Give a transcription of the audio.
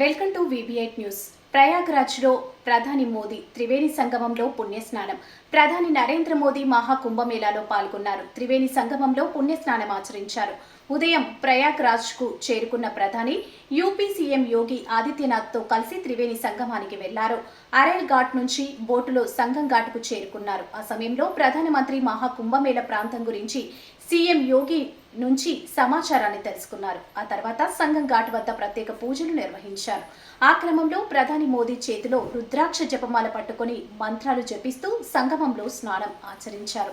Welcome to విబిఐట్ news ప్రయాగ్రాజ్లో ప్రధాని మోదీ త్రివేణి సంగమంలో పుణ్యస్నానం. ప్రధాని నరేంద్ర మోదీ మహాకుంభమేళాలో పాల్గొన్నారు. త్రివేణి సంగమంలో పుణ్యస్నానం ఆచరించారు. ఉదయం ప్రయాగ్రాజ్కు చేరుకున్న ప్రధాని యూపీ సీఎం యోగి ఆదిత్యనాథ్తో కలిసి త్రివేణి సంగమానికి వెళ్ళారు. అరైల్ ఘాట్ నుంచి బోటులో సంగం ఘాట్కు చేరుకున్నారు. ఆ సమయంలో ప్రధానమంత్రి మహాకుంభమేళ ప్రాంతం గురించి సీఎం యోగి నుంచి సమాచారాన్ని తెలుసుకున్నారు. ఆ తర్వాత సంగం ఘాట్ వద్ద ప్రత్యేక పూజలు నిర్వహించారు. ఆ క్రమంలో ప్రధాని ప్రధాని మోదీ చేతిలో రుద్రాక్ష జపమాల పట్టుకుని మంత్రాలు జపిస్తూ సంగమంలో స్నానం ఆచరించారు.